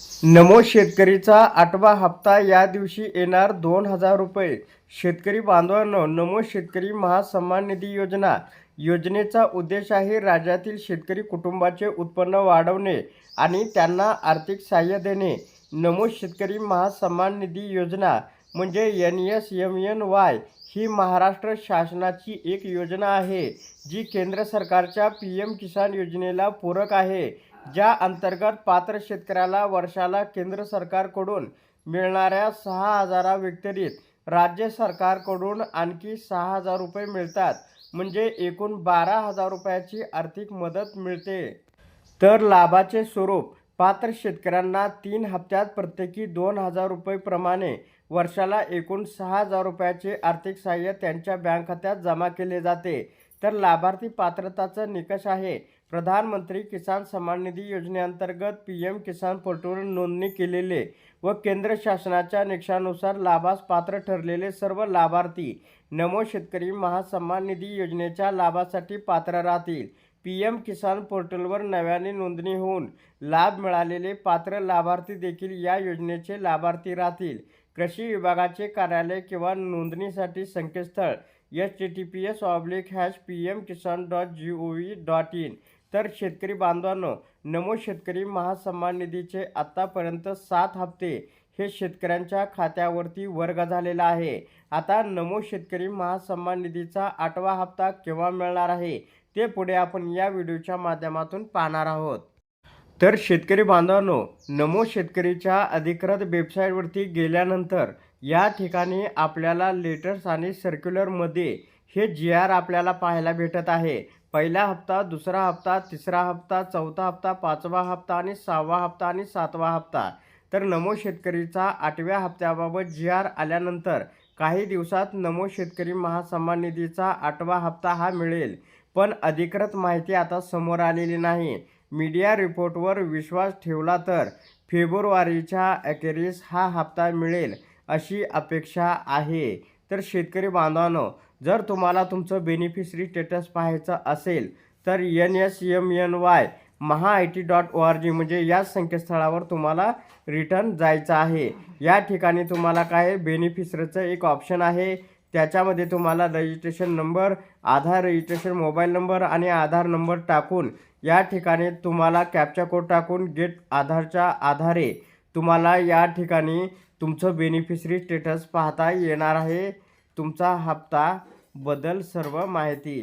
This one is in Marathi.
नमो शेतकरीचा आठवा हप्ता या दिवशी येणार दोन हजार रुपये. शेतकरी बांधवांनो नमो शेतकरी महासन्मान निधी योजना. योजनेचा उद्देश आहे राज्यातील शेतकरी कुटुंबाचे उत्पन्न वाढवणे आणि त्यांना आर्थिक सहाय्य देणे. नमो शेतकरी महासन्मान निधी योजना म्हणजे N S M N Y ही महाराष्ट्र शासनाची एक योजना आहे जी केंद्र सरकारच्या पी एम किसान योजनेला पूरक आहे. ज्या अंतर्गत पात्र शेतकऱ्याला वर्षाला केंद्र सरकारकडून मिळणाऱ्या सहा हजारा व्यतिरिक्त राज्य सरकारकडून आणखी सहा हजार रुपये मिळतात. म्हणजे एकूण बारा हजार रुपयाची आर्थिक मदत मिळते. तर लाभाचे स्वरूप पात्र शेतकऱ्यांना तीन हप्त्यात प्रत्येकी दोन हजार रुपयेप्रमाणे वर्षाला एकूण सहा हजार रुपयाचे आर्थिक सहाय्य त्यांच्या बँक खात्यात जमा केले जाते. तर लाभार्थी पात्रताचा निकष आहे प्रधानमंत्री किसान सन्मान निधी योजनेअंतर्गत पी एम किसान पोर्टलवर नोंदणी केलेले व केंद्र शासनाच्या निकषानुसार लाभास पात्र ठरलेले सर्व लाभार्थी नमो शेतकरी महासन्मान निधी योजनेच्या लाभासाठी पात्र राहतील. पी एम किसान पोर्टलवर नव्याने नोंदणी होऊन लाभ मिळालेले पात्र लाभार्थी देखील या योजनेचे लाभार्थी राहतील. कृषी विभागाचे कार्यालय किंवा नोंदणीसाठी संकेतस्थळ H T T P S oblique hash P M Kisan dot G O V dot in तर शेतकरी बांधवांनो नमो शेतकरी महासन्मान निधीचे आत्तापर्यंत सात हप्ते हे शेतकऱ्यांच्या खात्यावरती वर्ग झालेला आहे. आता नमो शेतकरी महासन्मान निधीचा आठवा हप्ता केव्हा मिळणार आहे ते पुढे आपण या व्हिडिओच्या माध्यमातून पाहणार आहोत. तर शेतकरी बांधवांनो नमो शेतकरीच्या अधिकृत वेबसाईटवरती गेल्यानंतर या ठिकाणी आपल्याला लेटर्स आणि सर्क्युलरमध्ये हे जी आर आपल्याला पाहायला भेटत आहे. पहिला हप्ता दुसरा हप्ता तिसरा हप्ता चौथा हप्ता पाचवा हप्ता आणि सहावा हप्ता आणि सातवा हप्ता. तर नमो शेतकरीचा आठव्या हप्त्याबाबत जी आर आल्यानंतर काही दिवसात नमो शेतकरी महासन्मान निधीचा आठवा हप्ता हा मिळेल. पण अधिकृत माहिती आता समोर आलेली नाही. मीडिया रिपोर्टवर विश्वास ठेवला तर फेब्रुवारीच्या अखेरीस हा हप्ता मिळेल अशी अपेक्षा आहे. तर शेतकरी बांधवांनो जर तुम्हाला तुमचं बेनिफिशरी स्टेटस पाहायचं असेल तर N S M N Y Maha I T dot O R G म्हणजे याच संकेतस्थळावर तुम्हाला रिटर्न जायचं आहे. या ठिकाणी तुम्हाला काय बेनिफिशरीचं एक ऑप्शन आहे त्याच्यामध्ये तुम्हाला registration number Aadhaar registration mobile number आणि आधार नंबर टाकून या ठिकाणी तुम्हाला कॅप्चा कोड टाकून गेट आधारच्या आधारे तुम्हाला या ठिकाणी तुमचं बेनिफिशरी स्टेटस पाहता येणार आहे. तुमचा हप्ता बदल सर्व माहिती